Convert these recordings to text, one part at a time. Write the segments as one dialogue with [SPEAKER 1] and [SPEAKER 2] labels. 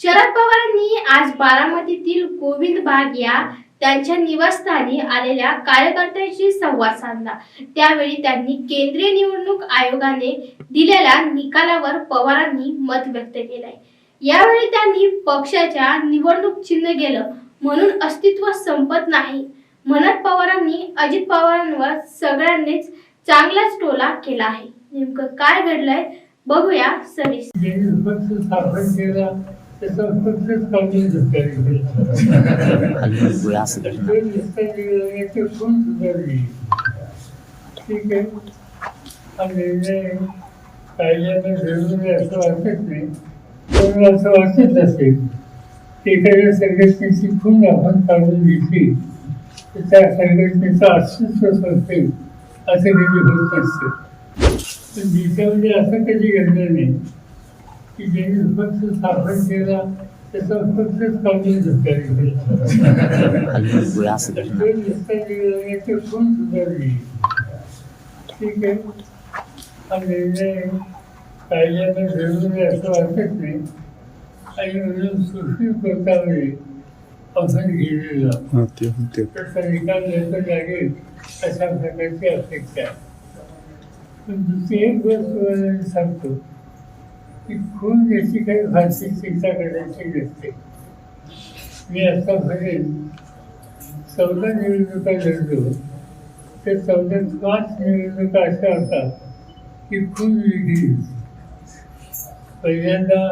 [SPEAKER 1] शरद पवारांनी आज बारामतीतील गोविंद बाग या त्यांच्या निवासस्थानी आलेल्या कार्यकर्त्यांशी संवाद साधला. त्यावेळी त्यांनी केंद्रीय निवडणूक आयोगाने दिलेल्या निकालावर पवारांनी मत व्यक्त केलंय. यावेळी त्यांनी पक्षाच्या निवडणूक चिन्ह गेलं म्हणून अस्तित्व संपत नाही. म्हणत पवारांनी अजित पवारांवर सगळ्यांनीच चांगलाच टोला केला आहे. नेमकं काय घडलंय बघूया सविस्तर.
[SPEAKER 2] ठीक आहे. कायद्याने जरुरी असं वाटत नाही. पण असं वाटत असेल एखाद्या संघटनेची खून आपण काढून घेतली तर त्या संघटनेचं अस्तित्व असेल असं कधी होत नसतं पण देशामध्ये असं कधी घडलं नाही. की ज्यांनी पक्ष स्थापन केला त्याचा पक्षच काढून घेतला. सुधारली? ठीक आहे. हा निर्णय कायद्याने जरुरी असं वाटत नाही. आणि म्हणून सुशील प्रकारे आपण
[SPEAKER 3] हा, ते
[SPEAKER 2] त्याचा निकाल लवकर लागेल अशा प्रकारची अपेक्षा आहे. पण दुसरी एक गोष्ट सांगतो. की खून याची काही फारशी चिंता करायची नसते मी आता म्हणेन चौदा निवडणुका लढलो. तर चौदा पाच निवडणुका अशा होतात की खून विधी पहिल्यांदा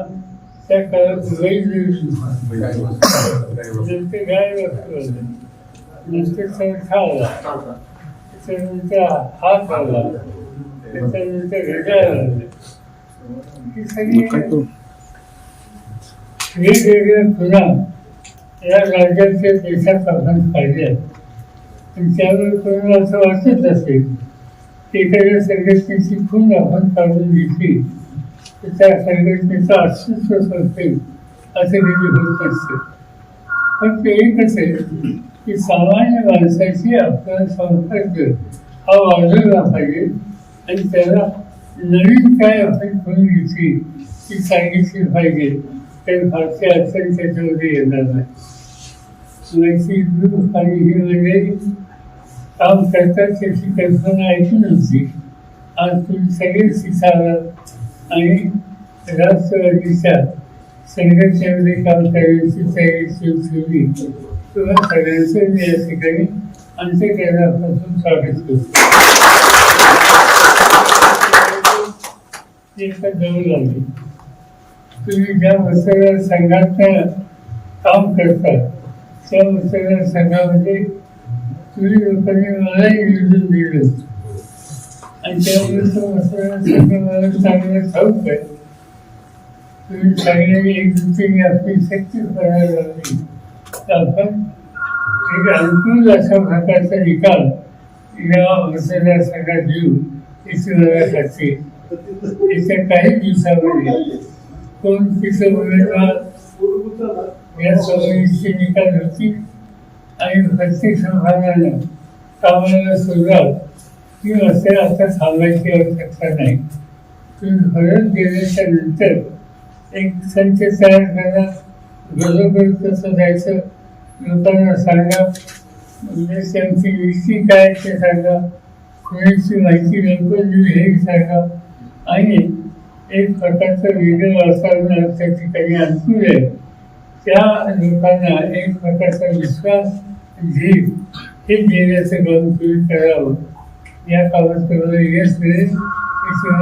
[SPEAKER 2] त्या काळात गैर नंतर गाय नंतर चरखा आला. त्याच्यानंतर हात आला. त्याच्यानंतर घड्याळ आलं ही सगळी
[SPEAKER 3] मग काय करू?
[SPEAKER 2] वेगवेगळ्या खुणा या राज्याचे देशात आपण पाहिजे. आणि त्यावर कोणाला असं वाटत असेल की एखाद्या संघटनेची खून आपण काढून घेतली तर त्या संघटनेचं अस्तित्व असेल असे कधी होत असते. पण ते एकच आहे की सामान्य माणसाशी आपला संपर्क हा वाढवला पाहिजे आणि त्याला नवीन काय आपण करून घेतली ती सांगितली पाहिजे. तर फारसे अडचण त्याच्यामध्ये येणार नाही. नैतिक आणि ही म्हणजे काम करतात त्याची कल्पना ऐकून नव्हती आज तुम्ही सगळे शिकालात आणि राष्ट्रवादीच्या संघटनेमध्ये काम करण्याची तयारी सुरू ठेवली. तुला सगळ्यांचं मी या ठिकाणी अंत्यकरणापासून स्वागत करतो. एकदा जवळ लागली तुम्ही ज्या मतदार संघात काम करतात त्या मतदार संघामध्ये तुम्ही लोकांनी मलाही निवडून दिलं. आणि त्यामुळे तो मतदार संघ मला चांगलं ठाऊक आहे तुम्ही चांगल्या एक दुसरी आपली शक्ती करायला लागली. तर आपण एक अनुकूल अशा प्रकारचा निकाल या मतदार संघात देऊ याची येत्या काही दिवसामध्ये कोण तिचं उमेदवार या सगळ्यांची निकाल होती. आणि प्रत्येक संघानं कामाला सुरुवात. ही असे आता थांबायची आवश्यकता नाही. तुम्ही फरक गेल्याच्यानंतर एक संच तयार करा. घरोघर कसं जायचं? लोकांना सांगा. म्हणजे त्यांची युती काय ते सांगा. कोणाची माहिती लवकर देऊ हे सांगा. आणि एक प्रकारचं वेगळं वातावरण त्या ठिकाणी आणखी आहे. त्या लोकांना एक प्रकारचा विश्वास घेईल हे देण्याचं काम तुम्ही करावं. या कामात तुम्हाला यश मिळेल. हे